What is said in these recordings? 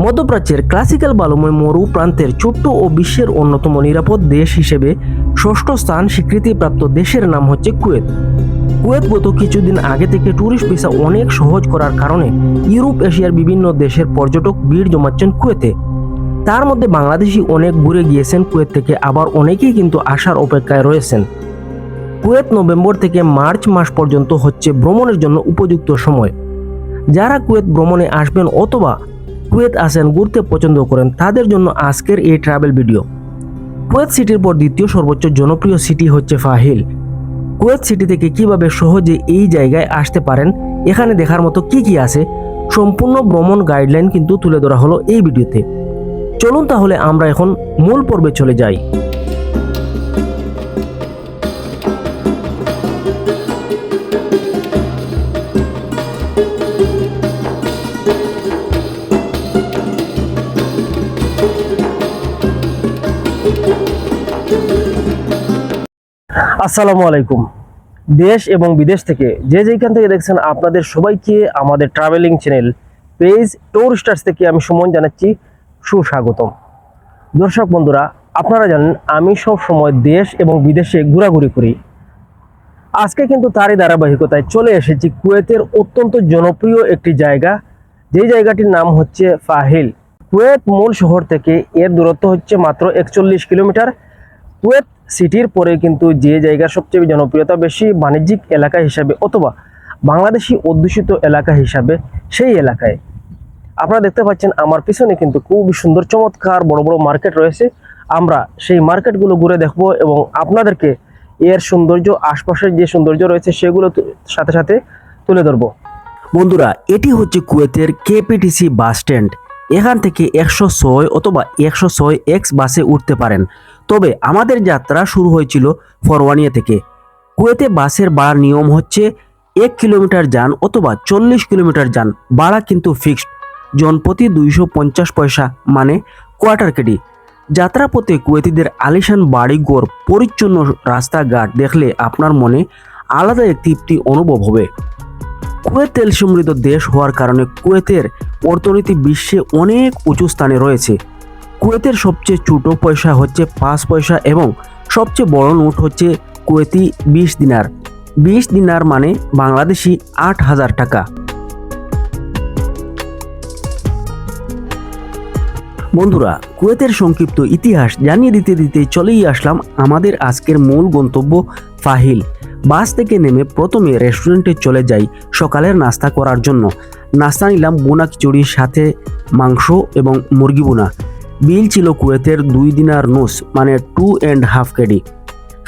মধ্যপ্রাচ্যের ক্লাসিক্যাল বালুময় মরু প্রান্তের ছোট্ট ও বিশ্বের অন্যতম নিরাপদ দেশ হিসেবে ষষ্ঠ স্থান স্বীকৃতিপ্রাপ্ত দেশের নাম হচ্ছে কুয়েত। কুয়েত গত কিছুদিন আগে থেকে ট্যুরিস্ট ভিসা অনেক সহজ করার কারণে ইউরোপ এশিয়ার বিভিন্ন দেশের পর্যটক ভিড় জমাচ্ছেন কুয়েতে। তার মধ্যে বাংলাদেশি অনেক ঘুরে গিয়েছেন কুয়েত থেকে, আবার অনেকেই কিন্তু আসার অপেক্ষায় রয়েছেন। কুয়েত নভেম্বর থেকে মার্চ মাস পর্যন্ত হচ্ছে ভ্রমণের জন্য উপযুক্ত সময়। যারা কুয়েত ভ্রমণে আসবেন অথবা কুয়েত আসেন, ঘুরতে পছন্দ করেন, তাদের জন্য আজকের এই ট্রাভেল ভিডিও কুয়েত সিটির পর দ্বিতীয় সর্বোচ্চ জনপ্রিয় সিটি হচ্ছে ফাহিল। কুয়েত সিটি থেকে কীভাবে সহজে এই জায়গায় আসতে পারেন, এখানে দেখার মতো কি কি আছে, সম্পূর্ণ ভ্রমণ গাইডলাইন কিন্তু তুলে ধরা হলো এই ভিডিওতে চলুন তাহলে আমরা এখন মূল পর্বে চলে যাই। আসসালামু আলাইকুম। দেশ এবং বিদেশ থেকে যে যেখান থেকে দেখছেন আপনাদের সবাইকে আমাদের travelling channel page tour stars থেকে আমি সুমন জানাচ্ছি সুস্বাগতম। দর্শক বন্ধুরা, আপনারা জানেন আমি সব সময় দেশ এবং বিদেশে ঘোরাঘুরি করি। আজকে কিন্তু তারই ধারাবাহিকতায় চলে এসেছি কুয়েতের অত্যন্ত জনপ্রিয় একটি জায়গা। যেই জায়গাটির নাম হচ্ছে ফাহিল। কুয়েত মূল শহর থেকে এর দূরত্ব হচ্ছে মাত্র একচল্লিশ কিলোমিটার। কুয়েত সিটির পরে কিন্তু যে জায়গার সবচেয়ে জনপ্রিয়তা বেশি বাণিজ্যিক এলাকা হিসাবে অথবা বাংলাদেশি অধ্যুষিত এলাকা হিসাবে সেই এলাকায়। আপনারা দেখতে পাচ্ছেন আমার পিছনে কিন্তু খুবই সুন্দর চমৎকার বড় বড় মার্কেট রয়েছে। আমরা সেই মার্কেটগুলো ঘুরে দেখব এবং আপনাদেরকে এর সৌন্দর্য, আশপাশের যে সৌন্দর্য রয়েছে সেগুলো সাথে সাথে তুলে ধরবো। বন্ধুরা, এটি হচ্ছে কুয়েতের কেপিটিসি বাস স্ট্যান্ড। এখান থেকে একশো ছয় অথবা একশো ছয় এক্স বাসে উঠতে পারেন। তবে আমাদের যাত্রা শুরু হয়েছিল ফরওয়ানিয়া থেকে। কুয়েতে বাসের ভাড়ার নিয়ম হচ্ছে এক কিলোমিটার যান অথবা চল্লিশ কিলোমিটার যান, ভাড়া কিন্তু ফিক্সড। জনপ্রতি দুইশো পঞ্চাশ পয়সা মানে কোয়ার্টার কেডি। যাত্রাপথে কুয়েতিদের আলিশান বাড়িঘর পরিচ্ছন্ন রাস্তাঘাট দেখলে আপনার মনে আলাদা এক তৃপ্তি অনুভব হবে। কুয়েত তেল সমৃদ্ধ দেশ হওয়ার কারণে কুয়েতের অর্থনীতি বিশ্বে অনেক উঁচু স্থানে রয়েছে। কুয়েতের সবচেয়ে ছোট পয়সা হচ্ছে পাঁচ পয়সা এবং সবচেয়ে বড় নোট হচ্ছে কুয়েতি বিশ দিনার। বিশ দিনার মানে বাংলাদেশি আট হাজার টাকা। বন্ধুরা, কুয়েতের সংক্ষিপ্ত ইতিহাস জানিয়ে দিতে দিতে চলেই আসলাম আমাদের আজকের মূল গন্তব্য ফাহিল। বাস থেকে নেমে প্রথমে রেস্টুরেন্টে চলে যাই সকালের নাস্তা করার জন্য। নাস্তা নিলাম বোনা খিচুড়ির সাথে মাংস এবং মুরগি বোনা। বিল ছিল কুয়েতের দুই দিনার নোস মানে টু অ্যান্ড হাফ কেডি।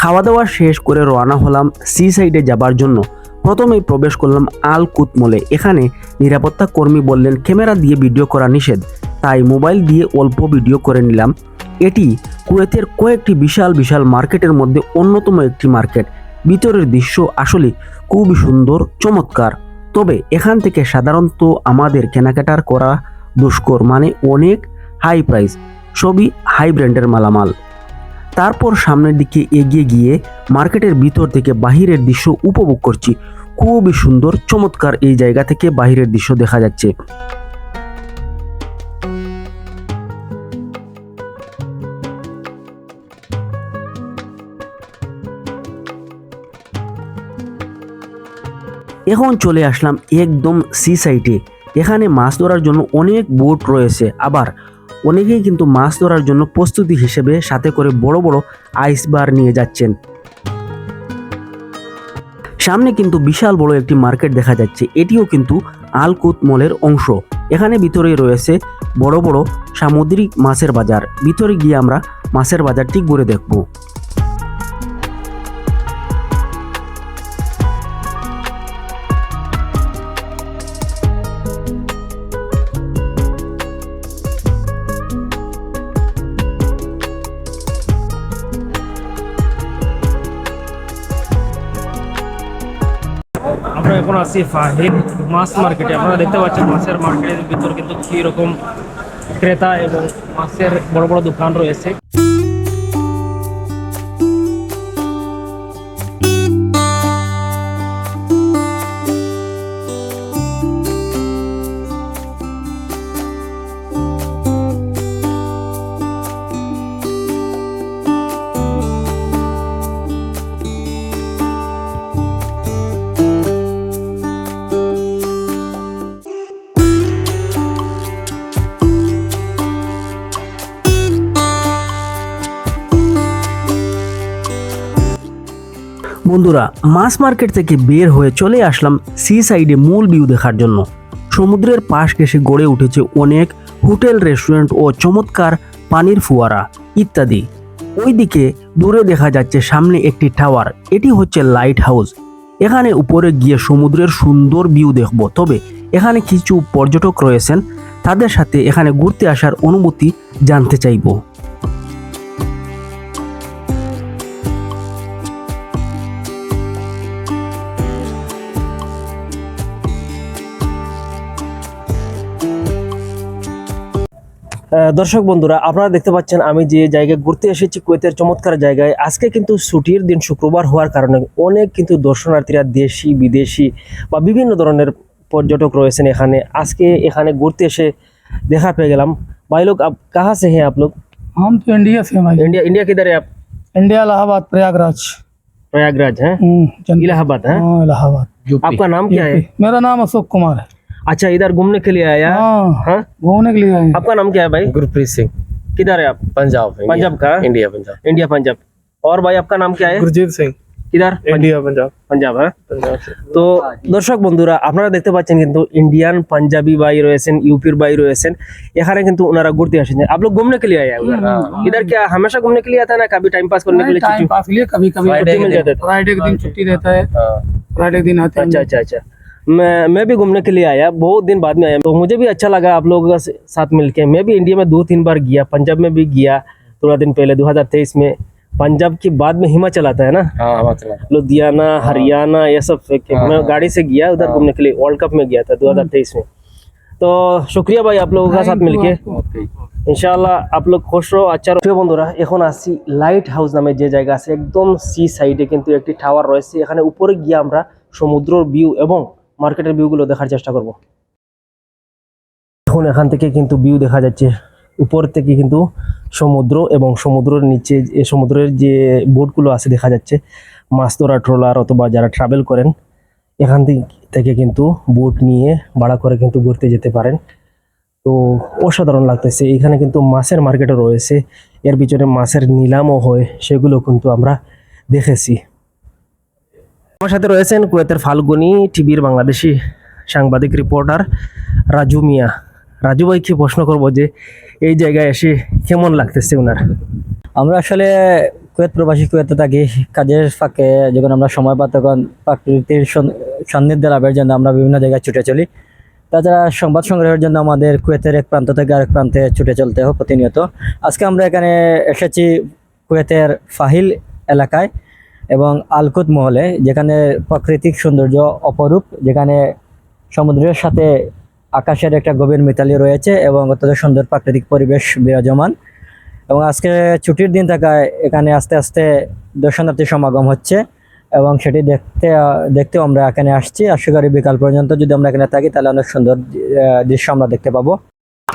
খাওয়া দাওয়া শেষ করে রওনা হলাম সি সাইডে যাবার জন্য। প্রথমেই প্রবেশ করলাম আল কুতমলে এখানে নিরাপত্তা কর্মী বললেন, ক্যামেরা দিয়ে ভিডিও করা নিষেধ। তাই মোবাইল দিয়ে অল্প ভিডিও করে নিলাম। এটি কুয়েতের কয়েকটি বিশাল বিশাল মার্কেটের মধ্যে অন্যতম একটি মার্কেট। ভিতরের দৃশ্য আসলে খুবই সুন্দর, চমৎকার। তবে এখান থেকে সাধারণত আমাদের কেনাকাটার করা দুষ্কর মানে অনেক হাই প্রাইস সবই হাই ব্র্যান্ডের মালামাল। তারপর সামনের দিকে এগিয়ে গিয়ে মার্কেটের ভিতর থেকে বাহিরের দৃশ্য উপভোগ করছি। খুবই সুন্দর, চমৎকার এই জায়গা থেকে বাহিরের দৃশ্য দেখা যাচ্ছে। এখন চলে আসলাম একদম সি সাইটে এখানে মাছ ধরার জন্য অনেক বোট রয়েছে। আবার অনেকেই কিন্তু মাছ ধরার জন্য প্রস্তুতি হিসেবে সাথে করে বড় বড় আইস বার নিয়ে যাচ্ছেন। সামনে কিন্তু বিশাল বড় একটি মার্কেট দেখা যাচ্ছে। এটিও কিন্তু আলকুত মলের অংশ। এখানে ভিতরে রয়েছে বড় বড় সামুদ্রিক মাছের বাজার। ভিতরে গিয়ে আমরা মাছের বাজারটি ঘুরে দেখব। আমরা এখন আছি ফাহিদ মাছ মার্কেটে আপনারা দেখতে পাচ্ছেন মাছের মার্কেটের ভিতর কিন্তু কী রকম ক্রেতা এবং মাছের বড় বড় দোকান রয়েছে। বন্ধুরা, মাছ মার্কেট থেকে বের হয়ে চলে আসলাম সি সাইডে মূল ভিউ দেখার জন্য। সমুদ্রের পাশ ঘেসে গড়ে উঠেছে অনেক হোটেল রেস্টুরেন্ট ও চমৎকার পানির ফুয়ারা ইত্যাদি। ওইদিকে দূরে দেখা যাচ্ছে সামনে একটি টাওয়ার এটি হচ্ছে লাইট হাউস এখানে উপরে গিয়ে সমুদ্রের সুন্দর ভিউ দেখব। তবে এখানে কিছু পর্যটক রয়েছেন, তাদের সাথে এখানে ঘুরতে আসার অনুমতি জানতে চাইব। দর্শক বন্ধুরা আপনারা দেখতে পাচ্ছেন আমি যে জায়গায় ঘুরতে এসেছি কুয়েতের চমৎকার জায়গায় আজকে কিন্তু ছুটির দিন শুক্রবার হওয়ার কারণে অনেক কিন্তু দর্শনার্থীরা দেশি বিদেশি বা বিভিন্ন ধরনের পর্যটক রয়েছেন এখানে আজকে এখানে ঘুরতে এসে দেখা পেয়ে গেলাম भाई लोग आप कहाँ से हैं आप लोग हम तो इंडिया से हैं भाई इंडिया इंडिया किधर है आप इंडिया इलाहाबाद प्रयागराज प्रयागराज हैं हम्म, जन- इलाहाबाद हैं हाँ इलाहाबाद आपका नाम क्या है मेरा नाम अशोक कुमार है अच्छा इधर घूमने के लिए आया हाँ हाँ घूमने के लिए आए हैं आपका नाम क्या है भाई गुरप्रीत सिंह किधर है आप पंजाब इंडिया। पंजाब का इंडिया पंजाब इंडिया पंजाब और भाई आपका नाम क्या है गुरजीत सिंह किधर इंडिया पंजाब পাঞ্জাব হ্যাঁ पंजाब से তো দর্শক বন্ধুরা আপনারা দেখতে পাচ্ছেন কিন্তু ইন্ডিয়ান পাঞ্জাবি ভাই রয়েছেন ইউপির ভাই রয়েছেন এখানে কিন্তু ওনারা ঘুরতে আসেন आप लोग घूमने के लिए आए हैं उधर इधर क्या हमेशा घूमने के लिए आता है ना कभी टाइम पास करने के लिए टाइम छुट्टी पास के लिए कभी कभी Friday छुट्टी मिल के जाता है फ्राइडे के दिन छुट्टी रहता है हाँ फ्राइडे के दिन आते हैं अच्छा अच्छा अच्छा मैं मैं भी घूमने के लिए आया बहुत दिन बाद में आया तो मुझे भी अच्छा लगा आप लोगों के साथ मिलके मैं भी इंडिया में दो तीन बार गया पंजाब में भी गया थोड़ा दिन पहले 2023 में पंजाब के बाद में हिमाचल आता है ना हाँ हिमाचल लुधियाना हरियाणा ये सब हाँ, मैं हाँ। गाड़ी से गया उधर घूमने के लिए वर्ल्ड कप में गया था 2023 में तो शुक्रिया भाई आप लोगों का साथ मिलके ओके ইনশাআল্লাহ আপ লোক খুশ রো আচ্ছা রো। প্রিয় বন্ধুরা এখন আসি লাইট হাউস নামে যে জায়গা আছে একদম সি সাইডে কিন্তু একটি টাওয়ার রয়েছে এখানে উপরে গিয়ে আমরা সমুদ্রের ভিউ এবং মার্কেটের ভিউগুলো দেখার চেষ্টা করব। এখন এখান থেকে কিন্তু ভিউ দেখা যাচ্ছে। উপর থেকে কিন্তু সমুদ্র এবং সমুদ্রের নিচে সমুদ্রের যে বোটগুলো আছে দেখা যাচ্ছে মাছ ধরা ট্রলার অথবা যারা ট্রাভেল করেন, এখান থেকে- থেকে কিন্তু বোট নিয়ে ভাড়া করে কিন্তু ঘুরতে যেতে পারেন। তো অসাধারণ লাগতেছে। এখানে কিন্তু মাছের মার্কেটও রয়েছে। এর পিছনে মাছের নিলামও হয়, সেগুলো কিন্তু আমরা দেখেছি। আমার সাথে রয়েছেন কুয়েতের ফাল্গুনি টিভির বাংলাদেশি সাংবাদিক রিপোর্টার রাজু মিয়া। রাজু ভাইকে প্রশ্ন করব যে এই জায়গায় এসে কেমন লাগতেছে ওনার আমরা আসলে কুয়েত প্রবাসী, কুয়েতে থাকি। কাজের ফাঁকে যখন আমরা সময় পাই, তখন প্রাকৃতির সন- সান্নিধ্য লাভের জন্য আমরা বিভিন্ন জায়গায় ছুটে চলি। তাছাড়া সংবাদ সংগ্রহের জন্য আমাদের কুয়েতের এক প্রান্ত থেকে আরেক প্রান্তে ছুটে চলতে হয় প্রতিনিয়ত। আজকে আমরা এখানে এসেছি কুয়েতের ফাহিল এলাকায়। এবং আলকুত মহলে, যেখানে প্রাকৃতিক সৌন্দর্য অপরূপ, যেখানে সমুদ্রের সাথে আকাশের একটা গভীর মিতালি রয়েছে এবং অত্যন্ত সুন্দর প্রাকৃতিক পরিবেশ বিরাজমান। এবং আজকে ছুটির দিন থাকায় এখানে আস্তে আস্তে দর্শনার্থী সমাগম হচ্ছে এবং সেটি দেখতে, দেখতেও আমরা এখানে আসছি। আশা করি বিকাল পর্যন্ত যদি আমরা এখানে থাকি, তাহলে অনেক সুন্দর দৃশ্য আমরা দেখতে পাবো।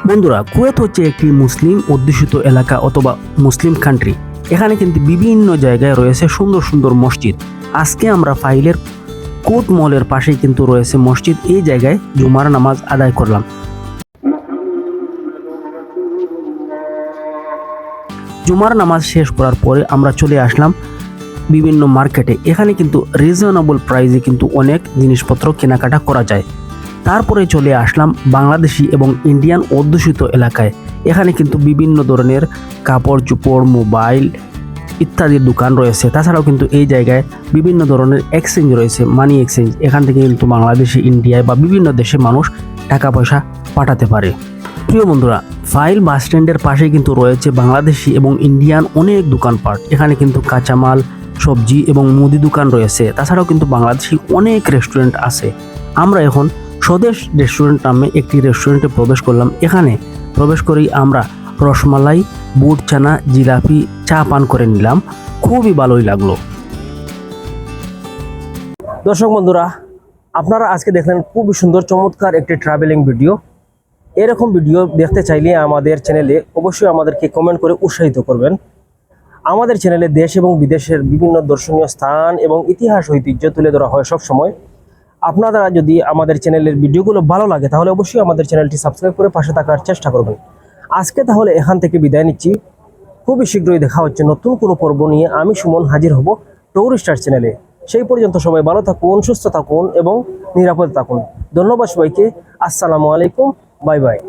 বন্ধুরা, কুয়েত হচ্ছে একটি মুসলিম অধ্যুষিত এলাকা অথবা মুসলিম কান্ট্রি এখানে কিন্তু বিভিন্ন জায়গায় রয়েছে সুন্দর সুন্দর মসজিদ। আজকে আমরা ফাইলের কোট মলের পাশেই কিন্তু রয়েছে মসজিদ। এই জায়গায় জুমার নামাজ আদায় করলাম। জুমার নামাজ শেষ করার পরে আমরা চলে আসলাম বিভিন্ন মার্কেটে। এখানে কিন্তু রিজনেবল প্রাইসে কিন্তু অনেক জিনিসপত্র কেনাকাটা করা যায়। তারপরে চলে আসলাম বাংলাদেশি এবং ইন্ডিয়ান অধ্যুষিত এলাকায়। এখানে কিন্তু বিভিন্ন ধরনের কাপড়, চোপড়, মোবাইল ইত্যাদির দোকান রয়েছে। তাছাড়াও কিন্তু এই জায়গায় বিভিন্ন ধরনের এক্সচেঞ্জ রয়েছে মানি এক্সচেঞ্জ এখান থেকে কিন্তু বাংলাদেশে, ইন্ডিয়ায় বা বিভিন্ন দেশে মানুষ টাকা পয়সা পাঠাতে পারে। প্রিয় বন্ধুরা, ফাইল বাস স্ট্যান্ডের পাশে কিন্তু রয়েছে বাংলাদেশি এবং ইন্ডিয়ান অনেক দোকানপাট। এখানে কিন্তু কাঁচামাল, সবজি এবং মুদি দোকান রয়েছে। তাছাড়াও কিন্তু বাংলাদেশি অনেক রেস্টুরেন্ট আছে। আমরা এখন স্বদেশ রেস্টুরেন্ট নামে একটি রেস্টুরেন্টে প্রবেশ করলাম। এখানে প্রবেশ করেই আমরা রসমালাই বুট চানা জিলাপি, চা পান করে নিলাম। খুবই ভালোই লাগল। দর্শক বন্ধুরা, আপনারা আজকে দেখলেন খুবই সুন্দর, চমৎকার একটি ট্রাভেলিং ভিডিও এরকম ভিডিও দেখতে চাইলে আমাদের চ্যানেলে অবশ্যই আমাদেরকে কমেন্ট করে উৎসাহিত করবেন। আমাদের চ্যানেলে দেশ এবং বিদেশের বিভিন্ন দর্শনীয় স্থান এবং ইতিহাস ঐতিহ্য তুলে ধরা হয় সব সময় আপনারা যদি আমাদের চ্যানেলের ভিডিওগুলো ভালো লাগে, তাহলে অবশ্যই আমাদের চ্যানেলটি সাবস্ক্রাইব করে পাশে থাকার চেষ্টা করবেন। আজকে তাহলে এখান থেকে বিদায় নিচ্ছি। খুবই শীঘ্রই দেখা হচ্ছে নতুন কোনো পর্ব নিয়ে। আমি সুমন, হাজির হব টৌরিস্টার চ্যানেলে। সেই পর্যন্ত সবাই ভালো থাকুন, সুস্থ থাকুন এবং নিরাপদ থাকুন। ধন্যবাদ সবাইকে। আসসালামু আলাইকুম। Bye bye.